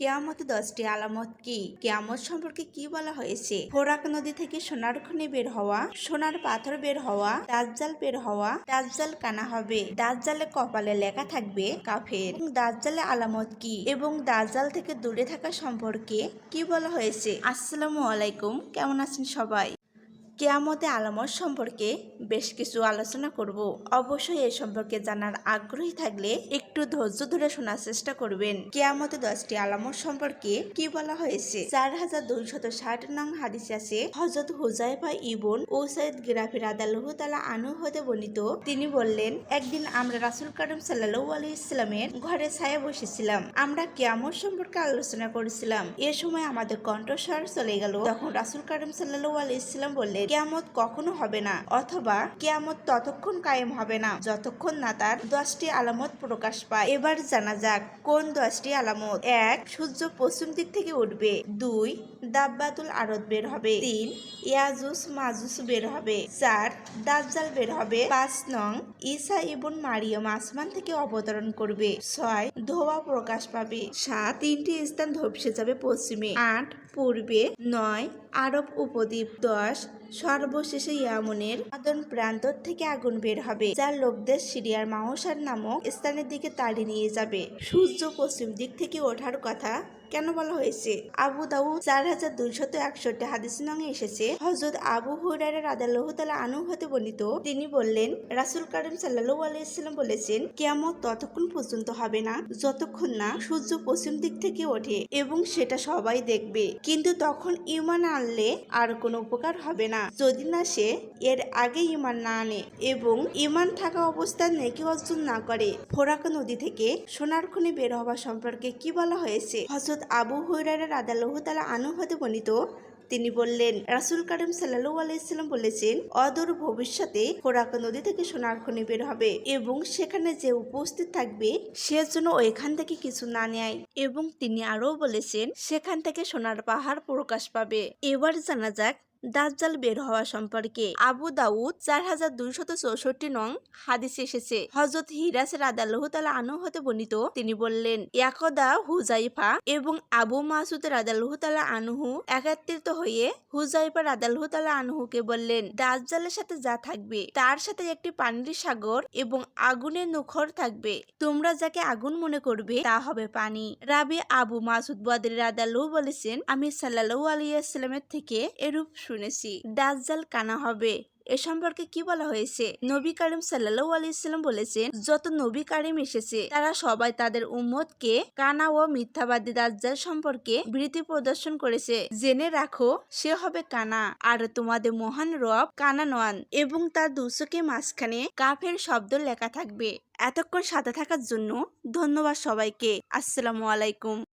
কেয়ামত দশটি আলামত কি? কেয়ামত সম্পর্কে কি বলা হয়েছে? ফোরাক নদী থেকে সোনার খনি বের হওয়া, সোনার পাথর বের হওয়া, দাজ্জাল বের হওয়া, দাজ্জাল কানা হবে। দাজ্জালে কপালে লেখা থাকবে কাফের। দাজ্জালে আলামত কি? এবং দাজ্জাল থেকে দূরে থাকা সম্পর্কে কি বলা হয়েছে? আসসালামু আলাইকুম, কেমন আছেন সবাই? কেয়ামতে আলামত সম্পর্কে বেশ কিছু আলোচনা করব। অবশ্যই এ সম্পর্কে জানার আগ্রহী থাকলে একটু ধৈর্য ধরে শোনার চেষ্টা করবেন। কেয়ামতে দশটি আলামত সম্পর্কে কি বলা হয়েছে? চার হাজার দুইশত ষাট নং হাদিস আছে হজরত হুজাইফা ইবন ও সৈয়দ গিরাফি রাদালহু তালা আনু হতে বর্ণিত। তিনি বললেন, একদিন আমরা রাসুল কারিম সাল্লাহু আলী ইসলামের ঘরে ছায়া বসেছিলাম। আমরা কেয়ামত সম্পর্কে আলোচনা করেছিলাম। এ সময় আমাদের কণ্ঠস্বর চলে গেল। তখন রাসুল কারিম সাল্লাহু আলী ইসলাম বললেন কেয়ামত কখনো হবে না, অথবা কেয়ামত ততক্ষণ কায়েম হবে না, যতক্ষণ না তার দশটি আলামত প্রকাশ পায়। এবার জানা যাক, কোন দশটি আলামত? এক, সূর্য পশ্চিম দিক থেকে উঠবে। দুই, দাব্বাতুল আরত বের হবে। তিন, ইয়াজুস মাজুস বের হবে। চার, দাজ্জাল বের হবে। পাঁচ নং, ঈসা ইবন মারিয়ম আসমান থেকে অবতরণ করবে। ছয়, ধোয়া প্রকাশ পাবে। সাত, তিনটি স্থান ধপসে যাবে পশ্চিমে। আট, পূর্বে। নয়, আরব উপদ্বীপ। দশ সর্বশেষে ইয়ামনের আদন প্রান্তর থেকে আগুন বের হবে, যা লোকদের সিরিয়ার মাহসার নামক স্থানের দিকে তাড়িয়ে নিয়ে যাবে। সূর্য পশ্চিম দিক থেকে ওঠার কথা কেন বলা হয়েছে? আবু দাউদ চার হাজার দুইশত একষট্টি হাদিস নঙে এসেছে। হজরত আবু হুরারা রাদাল্লাহ তালা আনু হতে বর্ণিত, তিনি বললেন, রাসুল কারিম সাল্লাহ আলাইসাল্লাম বলেছেন কেমন ততক্ষণ পর্যন্ত হবে না, যতক্ষণ না সূর্য পশ্চিম দিক থেকে ওঠে এবং সেটা সবাই দেখবে। কিন্তু তখন ইমান আনলে আর কোনো উপকার হবে না। যদি না সে এর আগে ইমান না আনে এবং ইমান থাকা অবস্থায় নেকি অর্জন না করে, ফোরাক নদী থেকে সোনার খনি বের হওয়া সম্পর্কে কি বলা হয়েছে? হজরত আবু হুরারা রাদাল্লাহ তালা আনু হতে বর্ণিত, তিনি বললেন, রাসুল কারিম সাল্লাহু আলাইসাল্লাম বলেছেন, অদূর ভবিষ্যতে খোরাক নদী থেকে সোনার খনি বের হবে এবং সেখানে যে উপস্থিত থাকবে, সে জন্য ওইখান থেকে কিছু না নেয়। এবং তিনি আরও বলেছেন, সেখান থেকে সোনার পাহাড় প্রকাশ পাবে। এবার জানা যাক দাজ্জাল বের হওয়া সম্পর্কে আবু দাউদ চার হাজার দুইশত চৌষট্টি নং হাদিস এসেছে। হজরত হিরাস রাদাল্লাহ তালা আনু হতে বর্ণিত। তিনি বললেন একদা হুজাইফা এবং আবু মাসুদ রাদাল্লাহ তালা আনহু একাত্রিত হয়ে হুজাইফা রাদাল্লাহ তালা আনহুকে বললেন, দাজ্জালের সাথে যা থাকবে, তার সাথে একটি পানির সাগর এবং আগুনের মুখর থাকবে। তোমরা যাকে আগুন মনে করবে, তা হবে পানি। রাবি আবু মাসুদ বদর রাদাল্লাহ বলেছেন, আমি সাল্লাল্লাহু আলাইসাল্লামের থেকে এরূপ শুনেছি, দাজ্জাল কানা হবে। এ সম্পর্কে কি বলা হয়েছে? নবী কারিম সাল্লাহ আলাইসাল্লাম বলেছেন, যত নবী কারিম এসেছে, তারা সবাই তাদের উম্মতকে কানা ও মিথ্যাবাদী দাজ্জাল সম্পর্কে ভীতি প্রদর্শন করেছে। জেনে রাখো, সে হবে কানা, আর তোমাদের মহান রব কানা নন এবং তার দুচকে মাঝখানে কাফের শব্দ লেখা থাকবে। এতক্ষণ সাথে থাকার জন্য ধন্যবাদ সবাইকে। আসসালামু আলাইকুম।